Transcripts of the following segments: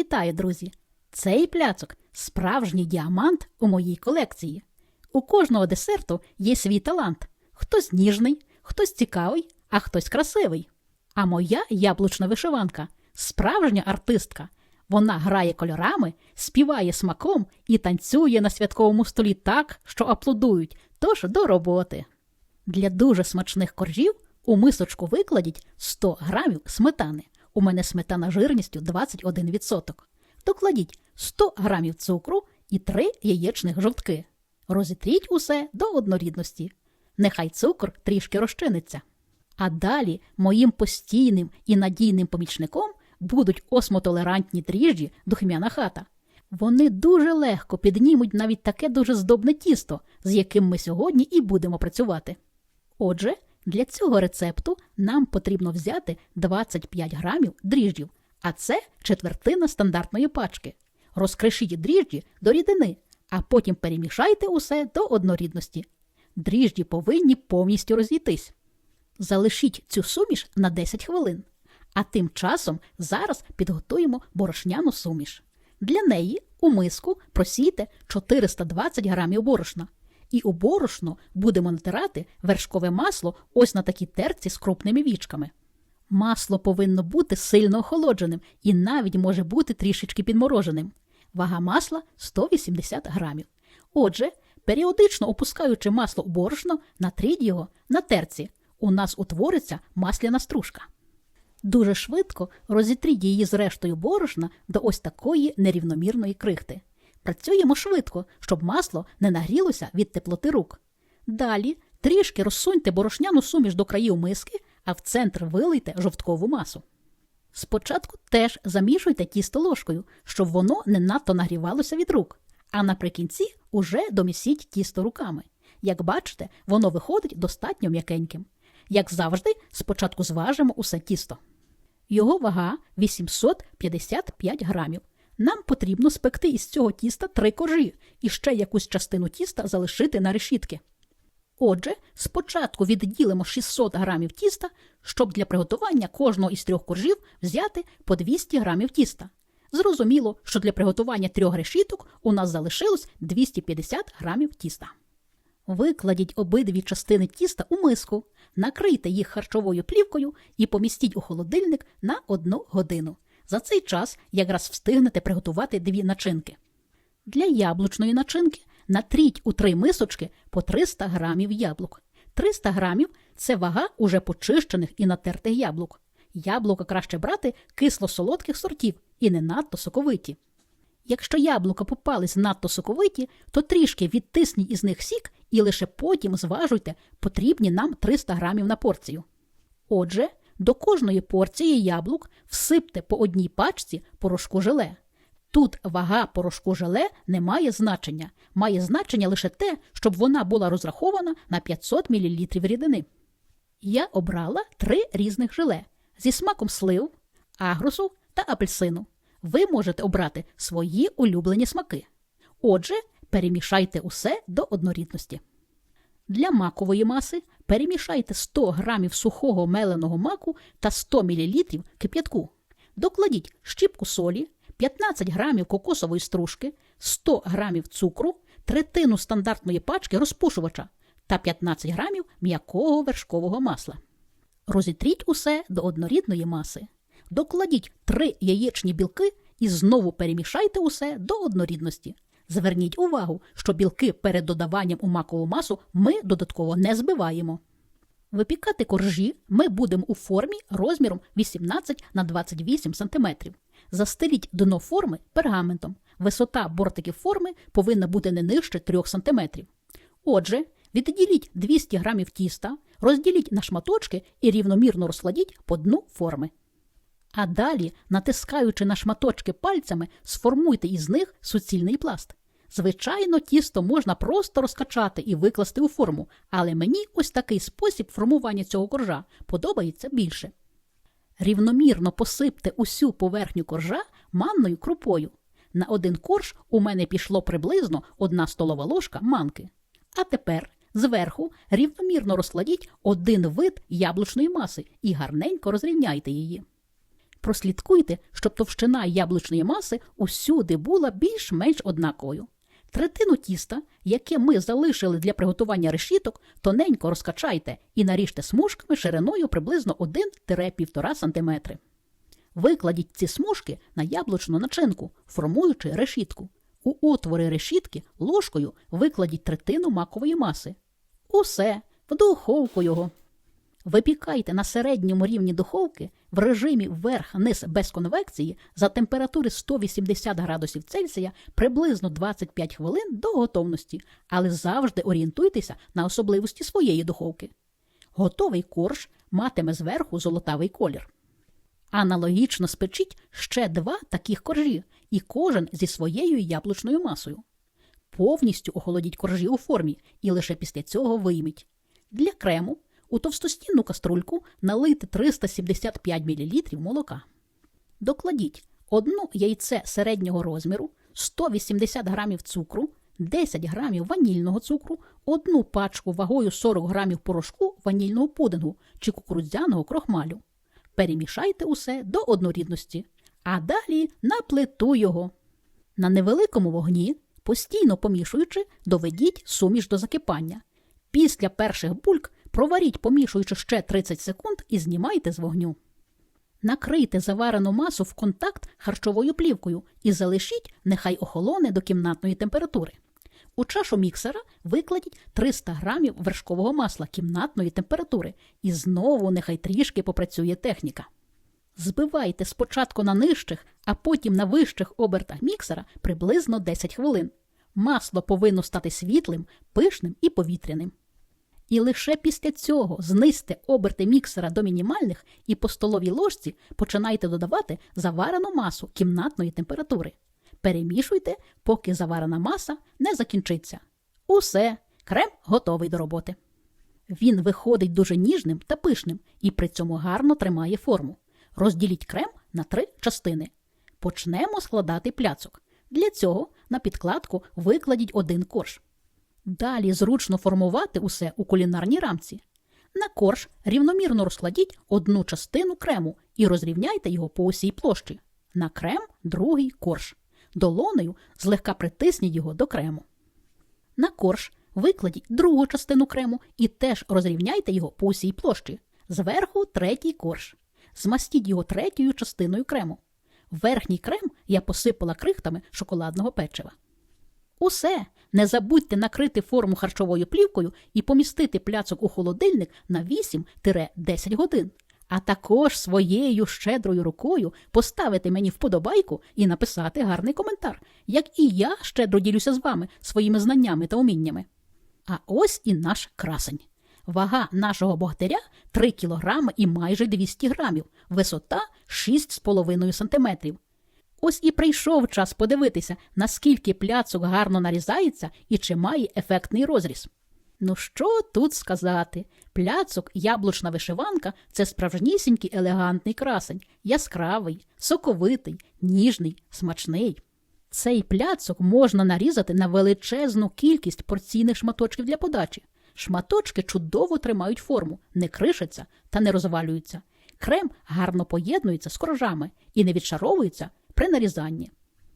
Вітаю, друзі! Цей пляцок справжній діамант у моїй колекції. У кожного десерту є свій талант. Хтось ніжний, хтось цікавий, а хтось красивий. А моя яблучна вишиванка справжня артистка. Вона грає кольорами, співає смаком і танцює на святковому столі так, що аплодують, тож до роботи. Для дуже смачних коржів у мисочку викладіть 100 грамів сметани. У мене сметана жирністю 21%. Докладіть 100 грамів цукру і 3 яєчних жовтки. Розітріть усе до однорідності. Нехай цукор трішки розчиниться. А далі моїм постійним і надійним помічником будуть осмотолерантні дріжджі духмяна хата. Вони дуже легко піднімуть навіть таке дуже здобне тісто, з яким ми сьогодні і будемо працювати. Отже, для цього рецепту нам потрібно взяти 25 грамів дріжджів, а це четвертина стандартної пачки. Розкришіть дріжджі до рідини, а потім перемішайте усе до однорідності. Дріжджі повинні повністю розійтись. Залишіть цю суміш на 10 хвилин. А тим часом зараз підготуємо борошняну суміш. Для неї у миску просійте 420 грамів борошна. І у борошно будемо натирати вершкове масло ось на такій терці з крупними вічками. Масло повинно бути сильно охолодженим і навіть може бути трішечки підмороженим. Вага масла 180 грамів. Отже, періодично опускаючи масло у борошно, натріть його на терці. У нас утвориться масляна стружка. Дуже швидко розітріть її з рештою борошна до ось такої нерівномірної крихти. Працюємо швидко, щоб масло не нагрілося від теплоти рук. Далі трішки розсуньте борошняну суміш до країв миски, а в центр вилийте жовткову масу. Спочатку теж замішуйте тісто ложкою, щоб воно не надто нагрівалося від рук, а наприкінці уже домісіть тісто руками. Як бачите, воно виходить достатньо м'якеньким. Як завжди, спочатку зважимо усе тісто. Його вага 855 грамів. Нам потрібно спекти із цього тіста три коржі і ще якусь частину тіста залишити на решітки. Отже, спочатку відділимо 600 грамів тіста, щоб для приготування кожного із трьох коржів взяти по 200 грамів тіста. Зрозуміло, що для приготування трьох решіток у нас залишилось 250 грамів тіста. Викладіть обидві частини тіста у миску, накрийте їх харчовою плівкою і помістіть у холодильник на одну годину. За цей час якраз встигнете приготувати дві начинки. Для яблучної начинки натріть у три мисочки по 300 грамів яблук. 300 грамів це вага уже почищених і натертих яблук. Яблука краще брати кисло-солодких сортів і не надто соковиті. Якщо яблука попались надто соковиті, то трішки відтисніть із них сік і лише потім зважуйте потрібні нам 300 грамів на порцію. Отже, до кожної порції яблук всипте по одній пачці порошку желе. Тут вага порошку желе не має значення, має значення лише те, щоб вона була розрахована на 500 мл рідини. Я обрала три різних желе зі смаком слив, агрусу та апельсину. Ви можете обрати свої улюблені смаки. Отже, перемішайте усе до однорідності. Для макової маси перемішайте 100 грамів сухого меленого маку та 100 мл кип'ятку. Докладіть щіпку солі, 15 грамів кокосової стружки, 100 грамів цукру, третину стандартної пачки розпушувача та 15 грамів м'якого вершкового масла. Розітріть усе до однорідної маси. Докладіть 3 яєчні білки і знову перемішайте усе до однорідності. Зверніть увагу, що білки перед додаванням у макову масу ми додатково не збиваємо. Випікати коржі ми будемо у формі розміром 18 на 28 см. Застеліть дно форми пергаментом. Висота бортиків форми повинна бути не нижче 3 см. Отже, відділіть 200 г тіста, розділіть на шматочки і рівномірно розкладіть по дну форми. А далі, натискаючи на шматочки пальцями, сформуйте із них суцільний пласт. Звичайно, тісто можна просто розкачати і викласти у форму, але мені ось такий спосіб формування цього коржа подобається більше. Рівномірно посипте усю поверхню коржа манною крупою. На один корж у мене пішло приблизно одна столова ложка манки. А тепер зверху рівномірно розкладіть один вид яблучної маси і гарненько розрівняйте її. Прослідкуйте, щоб товщина яблучної маси усюди була більш-менш однаковою. Третину тіста, яке ми залишили для приготування решіток, тоненько розкачайте і наріжте смужками шириною приблизно 1-1,5 см. Викладіть ці смужки на яблучну начинку, формуючи решітку. У отвори решітки ложкою викладіть третину макової маси. Усе, в духовку його. Випікайте на середньому рівні духовки в режимі вверх-низ без конвекції за температури 180 градусів Цельсія приблизно 25 хвилин до готовності, але завжди орієнтуйтеся на особливості своєї духовки. Готовий корж матиме зверху золотавий колір. Аналогічно спечіть ще два таких коржі, і кожен зі своєю яблучною масою. Повністю охолодіть коржі у формі і лише після цього вийміть. Для крему у товстостінну каструльку налийте 375 мл молока. Докладіть одну яйце середнього розміру, 180 г цукру, 10 г ванільного цукру, одну пачку вагою 40 г порошку ванільного пудингу чи кукурудзяного крохмалю. Перемішайте усе до однорідності, а далі на плиту його. На невеликому вогні, постійно помішуючи, доведіть суміш до закипання. Після перших бульк проваріть, помішуючи ще 30 секунд, і знімайте з вогню. Накрийте заварену масу в контакт харчовою плівкою і залишіть, нехай охолоне до кімнатної температури. У чашу міксера викладіть 300 грамів вершкового масла кімнатної температури і знову нехай трішки попрацює техніка. Збивайте спочатку на нижчих, а потім на вищих обертах міксера приблизно 10 хвилин. Масло повинно стати світлим, пишним і повітряним. І лише після цього знизьте оберти міксера до мінімальних і по столовій ложці починайте додавати заварену масу кімнатної температури. Перемішуйте, поки заварена маса не закінчиться. Усе, крем готовий до роботи. Він виходить дуже ніжним та пишним і при цьому гарно тримає форму. Розділіть крем на три частини. Почнемо складати пляцок. Для цього на підкладку викладіть один корж. Далі зручно формувати усе у кулінарній рамці. На корж рівномірно розкладіть одну частину крему і розрівняйте його по усій площі. На крем другий корж. Долонею злегка притисніть його до крему. На корж викладіть другу частину крему і теж розрівняйте його по усій площі. Зверху третій корж. Змастіть його третьою частиною крему. Верхній крем я посипала крихтами шоколадного печива. Усе. Не забудьте накрити форму харчовою плівкою і помістити пляцок у холодильник на 8-10 годин. А також своєю щедрою рукою поставити мені вподобайку і написати гарний коментар, як і я щедро ділюся з вами своїми знаннями та уміннями. А ось і наш красень. Вага нашого богатиря 3 кг і майже 200 грамів, висота 6,5 см. Ось і прийшов час подивитися, наскільки пляцок гарно нарізається і чи має ефектний розріз. Ну що тут сказати? Пляцок, яблучна вишиванка це справжнісінький елегантний красень, яскравий, соковитий, ніжний, смачний. Цей пляцок можна нарізати на величезну кількість порційних шматочків для подачі. Шматочки чудово тримають форму, не кришаться та не розвалюються. Крем гарно поєднується з коржами і не відшаровується при нарізанні.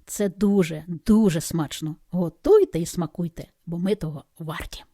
Це дуже, дуже смачно. Готуйте і смакуйте, бо ми того варті.